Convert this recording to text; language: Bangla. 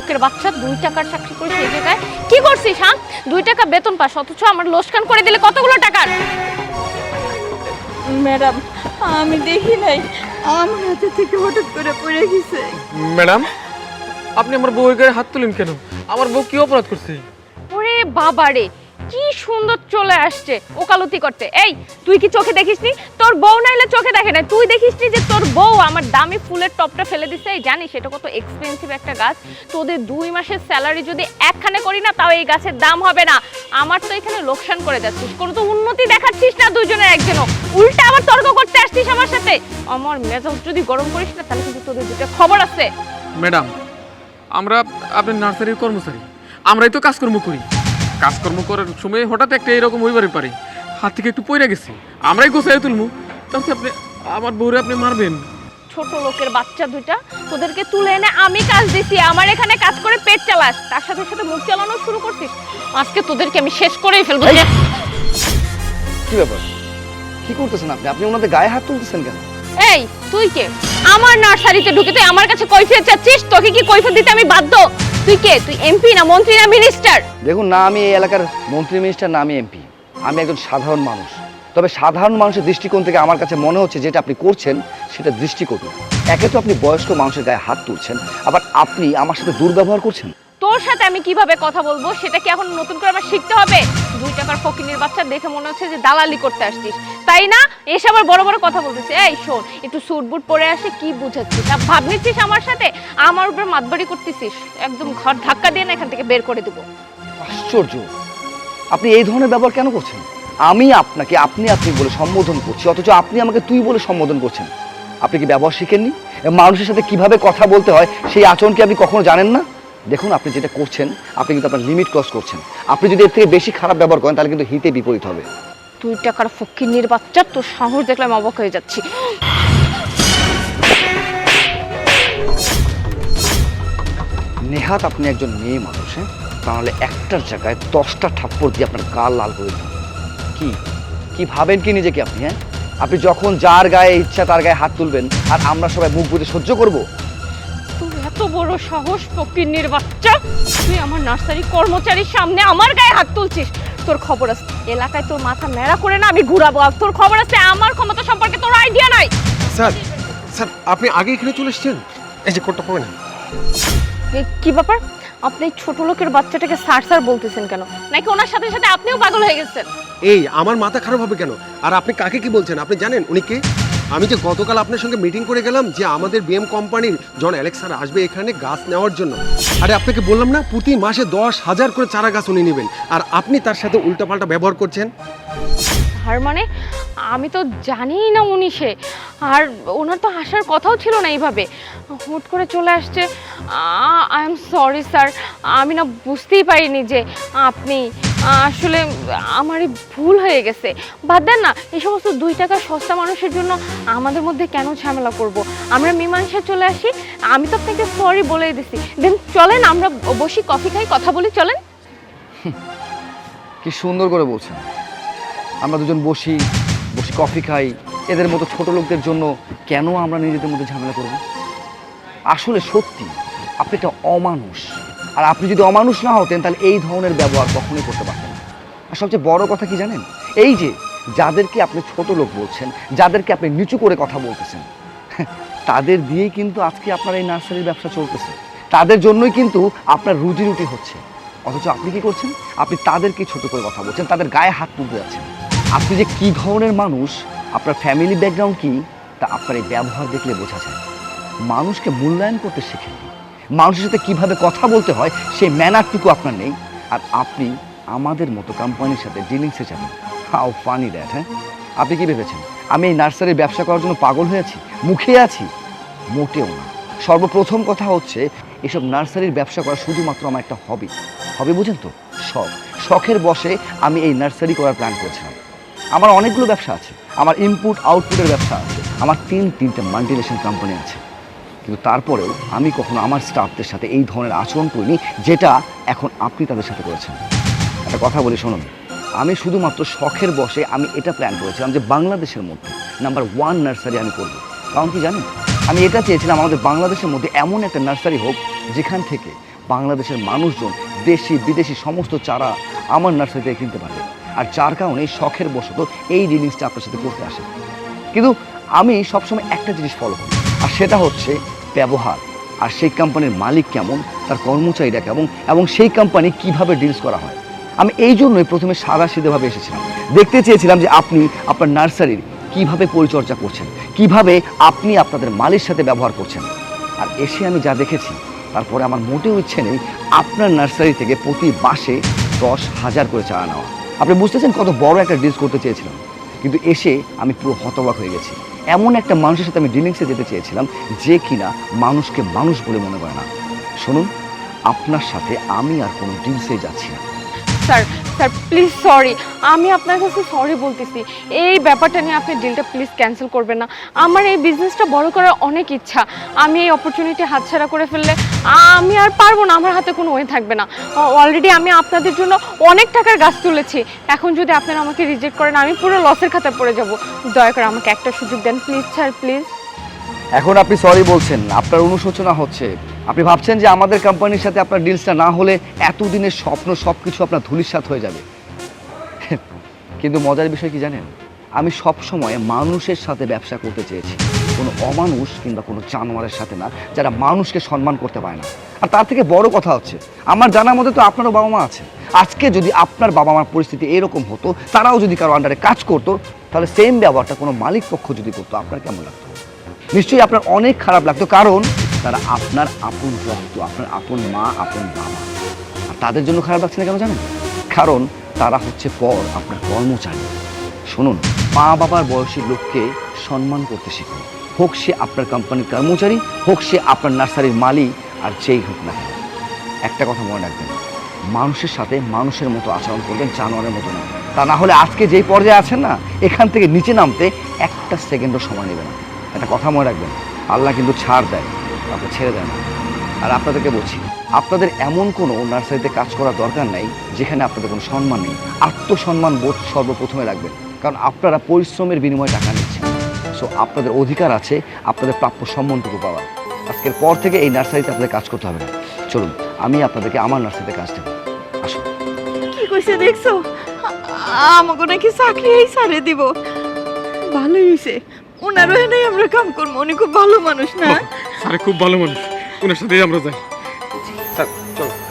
লোকের বাচ্চা দুই টাকার চাকরি করে সেই জায়গায়। কি করছিস হ্যাঁ? দুই টাকা বেতন পাস অথচ আমার লোসকান করে দিলে কতগুলো টাকার? ম্যাডাম আমি দেখি নাই। আমার হাতে থেকে হঠাৎ করে পড়ে গেছে। ম্যাডাম আপনি আমার বউয়ের গায়ে হাত তুলেন কেন? আমার বউ কি অপরাধ করছে? ওরে বাবারে কি সুন্দর চলে আসছে ওকালতি করতে। এই, তুই কি চোখে দেখিসনি? তোর বউ নাইলে চোখে দেখে না। তুই দেখিসনি যে তোর বউ আমার দামি ফুলের টপটা ফেলে দিছে? এই, জানিস সেটা কত এক্সপেন্সিভ একটা গাছ। তোদের দুই মাসের স্যালারি যদি একখানে করি না, তাও এই গাছের দাম হবে না। আমার তো এখানে লোকসান করে যাচ্ছিস। কোনো তো উন্নতি দেখাচ্ছিস না দুজনের একজনও। উল্টা আবার তর্ক করতে আসছিস আমার সাথে। আমার মেজাজ যদি গরম করিস না, তাহলে কিন্তু তোদের দুটো খবর আছে। ম্যাডাম, আমরা আপনার নার্সারির কর্মচারী। আমরাই তো কাজকর্ম করি। কাজকর্ম করার সময় হঠাৎ একটা এরকম হইবারে পারে। হাত থেকে একটু পড়ে গেছে। আমরাই গোছাই তুলবো তাহলে আপনি আমার বউরে আপনি মারবেন। ছোট লোকের বাচ্চা দুইটা তোদেরকে তুলে এনে আমি কাজ দিছি আমার এখানে কাজ করে পেট চালাস। তার সাথে সাথে মুখ চালানো শুরু করছিস। আজকে তোদেরকে আমি শেষ করেই ফেলব। কি ব্যাপার? কি করতেছেন আপনি? আপনি ওনাদের গায়ে হাত তুলতেছেন কেন? এই তুই কে? আমার নার্সারিতে ঢুকে তুই আমার কাছে কৈফিয়ত চাচ্ছিস? তোকে কি কৈফিয়ত দিতে আমি বাধ্য? তুই কে? তুই এমপি না মন্ত্রী না মিনিস্টার? দেখুন, না, আমি এই এলাকার মন্ত্রী, মিনিস্টার, না, আমি এমপি। আমি একজন সাধারণ মানুষ। তবে সাধারণ মানুষের দৃষ্টিকোণ থেকে আমার কাছে মনে হচ্ছে যেটা আপনি করছেন, সেটা দৃষ্টিকোণ একে তো আপনি বয়স্ক মানুষের গায়ে হাত তুলছেন, আবার আপনি আমার সাথে দুর্ব্যবহার করছেন? তোর সাথে আমি কীভাবে কথা বলব সেটা কি এখন নতুন করে আমার শিখতে হবে? দুই টাকার ফকিনের বাচ্চা দেখে মনে হচ্ছে যে দালালি করতে আসছিস। তাই না? এসে আবার বড় বড় কথা বলতেছে। এই শোন, একটু স্যুট বুট পরে আসে, কি বুঝাচ্ছিস? ভাব নিচ্ছিস আমার সাথে? আমার উপর মাতবাড়ি করতেছিস? একদম ঘর ধাক্কা দিয়ে না এখান থেকে বের করে দেবো। আশ্চর্য। আপনি এই ধরনের ব্যবহার কেন করছেন? আমি আপনাকে আপনি আপনি বলে সম্বোধন করছি, অথচ আপনি আমাকে তুই বলে সম্বোধন করছেন। আপনি কি ব্যবহার শিখেননি? মানুষের সাথে কীভাবে কথা বলতে হয়, সেই আচরণ কি আপনি কখনো জানেন না? দেখুন আপনি যেটা করছেন আপনি কিন্তু আপনার লিমিট ক্রস করছেন। আপনি যদি এর থেকে বেশি খারাপ ব্যবহার করেন তাহলে কিন্তু হিতে বিপরীত হবে। দুই টাকার ফকিনের বাচ্চা তোর সাহস দেখলে আমি অবাক হয়ে যাচ্ছি। নেহাত আপনি একজন মেয়ে মানুষ হ্যাঁ? তাহলে একটার জায়গায় দশটা থাপ্পড় দিয়ে আপনার গাল লাল করে দিন। কি? কি ভাবেন কি নিজেকে আপনি হ্যাঁ? আপনি যখন যার গায়ে ইচ্ছা তার গায়ে হাত তুলবেন আর আমরা সবাই মুখ বুঝে সহ্য করব? বড় সাহস ফকিনের বাচ্চা তুই আমার নার্সারি কর্মচারীর সামনে আমার গায়ে হাত তুলছিস। তোর খবর আছে এলাকায় তোর মাথা ন্যাড়া করে না আমি ঘুরাবো আর তোর খবর আছে আমার ক্ষমতা সম্পর্কে তোর আইডিয়া নাই। স্যার স্যার আপনি আগে এখানে চলে এসেছেন? এই যে কোটটা পড়ে কি ব্যাপার? আপনি ছোট লোকের বাচ্চাটাকে স্যার স্যার বলতেছেন কেন? নাকি ওনার সাথে সাথে আপনিও পাগল হয়ে গেছেন? এই আমার মাথা খারাপ হবে কেন? আর আপনি কাকে কি বলছেন? আপনি জানেন উনি কে? আমি যে গতকাল আপনার সঙ্গে মিটিং করে গেলাম যে আমাদের বিএম কোম্পানির জন অ্যালেক্সার আসবে এখানে গাছ নেওয়ার জন্য। আরে আপনাকে বললাম না, প্রতি মাসে দশ হাজার করে চারা গাছ উনি নেবেন। আর আপনি তার সাথে উল্টাপাল্টা ব্যবহার করছেন? আর মানে আমি তো জানি না উনি সে। আর ওনার তো আসার কথাও ছিল না এইভাবে। হুট করে চলে আসছে। I am sorry sir. আমি না বুঝতেই পারিনি যে আপনি আসলে আমারই ভুল হয়ে গেছে। বাদ দেন না, এই সমস্ত দুই টাকা সস্তা মানুষের জন্য আমাদের মধ্যে কেন ঝামেলা করব? আমরা মীমাংসা চলে আসি, আমি তো আপনাকে সরি বলেই দিছি। দেন চলেন, আমরা বসি, কফি খাই, কথা বলি, চলেন। কি সুন্দর করে বলছেন। আমরা দুজন বসি বসি কফি খাই, এদের মতো ছোট লোকদের জন্য কেন আমরা নিজেদের মধ্যে ঝামেলা করব? আসলে সত্যি, আপনি একটা অমানুষ। আর আপনি যদি অমানুষ না হতেন, তাহলে এই ধরনের ব্যবহার কখনোই করতে পারতেন না। আর সবচেয়ে বড় কথা কি জানেন? এই যে যাদেরকে আপনি ছোট লোক বলছেন, যাদেরকে আপনি নিচু করে কথা বলতেছেন, তাদের দিয়েই কিন্তু আজকে আপনার এই নার্সারির ব্যবসা চলতেছে। তাদের জন্যই কিন্তু আপনার রুজি রুটি হচ্ছে। অথচ আপনি কি করছেন? আপনি তাদেরকে ছোট করে কথা বলছেন, তাদের গায়ে হাত তুলতে যাচ্ছেন। আপনি যে কি ধরনের মানুষ, আপনার ফ্যামিলি ব্যাকগ্রাউন্ড কি, তা আপনার এই ব্যবহার দেখলে বোঝা যায়। মানুষকে মূল্যায়ন করতে শেখেন মানুষের সাথে কীভাবে কথা বলতে হয়, সেই ম্যানারটুকু আপনার নেই। আর আপনি আমাদের মতো কোম্পানির সাথে ডিলিংসে যাবেন। হাও ফানি দ্যাট হ্যাঁ? আপনি কি ভেবেছেন? আমি এই নার্সারির ব্যবসা করার জন্য পাগল হয়ে আছি? মুখে আছি? মোটেও না। সর্বপ্রথম কথা হচ্ছে, এসব নার্সারির ব্যবসা করা শুধুমাত্র আমার একটা হবি হবি বুঝেন তো? শখ। শখের বসে আমি এই নার্সারি করার প্ল্যান করেছিলাম। আমার অনেকগুলো ব্যবসা আছে। আমার ইনপুট আউটপুটের ব্যবসা আছে। আমার তিন তিনটে মাল্টিনেশন কোম্পানি আছে। কিন্তু তারপরেও আমি কখনো আমার স্টাফদের সাথে এই ধরনের আচরণ করিনি, যেটা এখন আপনি তাদের সাথে করেছেন। একটা কথা বলি, শুনুন। আমি শুধুমাত্র শখের বসে আমি এটা প্ল্যান করেছিলাম যে বাংলাদেশের মধ্যে নাম্বার ওয়ান নার্সারি আমি করব। কারণ কি জানেন? আমি এটা চেয়েছিলাম আমাদের বাংলাদেশের মধ্যে এমন একটা নার্সারি হোক, যেখান থেকে বাংলাদেশের মানুষজন দেশি, বিদেশি সমস্ত চারা আমার নার্সারি থেকে কিনতে পারবে। আর যার কারণে শখের বশত এই জিনিসটা আপনার সাথে করতে আসে। কিন্তু আমি সবসময় একটা জিনিস ফলো করি। আর সেটা হচ্ছে ব্যবহার। আর সেই কোম্পানির মালিক কেমন, তার কর্মচারীরা কেমন, এবং সেই কোম্পানি কীভাবে ডিলস করা হয়। আমি এই জন্যই প্রথমে সাদা সিধেভাবে এসেছিলাম। দেখতে চেয়েছিলাম যে আপনি আপনার নার্সারির কীভাবে পরিচর্যা করছেন, কীভাবে আপনি আপনাদের মালির সাথে ব্যবহার করছেন। আর এসে আমি যা দেখেছি, তারপরে আমার মোটেও ইচ্ছে নেই আপনার নার্সারি থেকে প্রতি মাসে দশ হাজার করে চারা নেওয়া। আপনি বুঝতেছেন কত বড় একটা ডিলস করতে চেয়েছিলাম? কিন্তু এসে আমি পুরো হতবাক হয়ে গেছি। এমন একটা মানুষের সাথে আমি ডিলিংসে যেতে চেয়েছিলাম যে কিনা মানুষকে মানুষ বলে মনে করে না। শুনুন, আপনার সাথে আমি আর কোনো ডিলসে যাচ্ছি না। স্যার স্যার প্লিজ সরি আমি আপনার কাছে সরি বলতেছি। এই ব্যাপারটা নিয়ে আপনি ডিলটা প্লিজ ক্যান্সেল করবেন না। আমার এই বিজনেসটা বড় করার অনেক ইচ্ছা। আমি এই অপরচুনিটি হাতছাড়া করে ফেললে আমি আর পারব না, আমার হাতে কোনো ওয়ে থাকবে না। অলরেডি আমি আপনাদের জন্য অনেক টাকার গাছ তুলেছি। এখন যদি আপনারা আমাকে রিজেক্ট করেন, আমি পুরো লসের খাতায় পড়ে যাব। দয়া করে আমাকে একটা সুযোগ দেন প্লিজ স্যার প্লিজ এখন আপনি সরি বলছেন। আপনার অনুশোচনা হচ্ছে। আপনি ভাবছেন যে আমাদের কোম্পানির সাথে আপনার ডিলসটা না হলে এতদিনের স্বপ্ন সব কিছু আপনার ধুলিস্বাত হয়ে যাবে। কিন্তু মজার বিষয় কি জানেন? আমি সব সময় মানুষের সাথে ব্যবসা করতে চেয়েছি। কোনো অমানুষ কিংবা কোনো জানোয়ারের সাথে না, যারা মানুষকে সম্মান করতে পারে না। আর তার থেকে বড় কথা হচ্ছে, আমার জানার মধ্যে তো আপনারও বাবা মা আছে। আজকে যদি আপনার বাবা মার পরিস্থিতি এরকম হতো, তারাও যদি কারও আন্ডারে কাজ করতো, তাহলে সেম ব্যবহারটা কোনো মালিক পক্ষ যদি করতো, আপনার কেমন লাগতো? নিশ্চয়ই আপনার অনেক খারাপ লাগতো, কারণ তারা আপনার আপন রক্ত আপনার আপন মা, আপন বাবা। আর তাদের জন্য খারাপ লাগছে না কেন জানেন? কারণ তারা হচ্ছে পর, আপনার কর্মচারী। শুনুন, মা বাবার বয়সী লোককে সম্মান করতে শিখুন হোক সে আপনার কোম্পানির কর্মচারী, হোক সে আপনার নার্সারির মালিক, আর যেই হোক না একটা কথা মনে রাখবেন, মানুষের সাথে মানুষের মতো আচরণ করবেন জানোয়ারের মতো না। তা না হলে আজকে যেই পর্যায়ে আছেন না, এখান থেকে নিচে নামতে একটা সেকেন্ডও সময় নেবে না। একটা কথা মনে রাখবেন, আল্লাহ কিন্তু ছাড় দেয়। তারপর ছেড়ে দেন। আর আপনাদেরকে বলছি আপনাদের এমন কোনো নার্সারিতে কাজ করার দরকার নাই যেখানে আপনাদের কোনো সম্মান নেই। আত্মসম্মান বোধ সর্বপ্রথমে রাখবেন কারণ আপনারা পরিশ্রমের বিনিময়ে টাকা নিচ্ছেন। সো আপনাদের অধিকার আছে আপনাদের প্রাপ্য সম্মানটুকু পাওয়ার। আজকের পর থেকে এই নার্সারিতে আপনাদের কাজ করতে হবে না। চলুন আমি আপনাদেরকে আমার নার্সারিতে কাজ দেবো। আসুন। কি কইছে দেখছ? আমাকে নাকি চাকরি দিব। ভালোই হয়েছে ওনারও এনে আমরা কাম করব উনি খুব ভালো মানুষ না? স্যার খুব ভালো মানুষ। ওনার সাথেই আমরা যাই। স্যার চলো।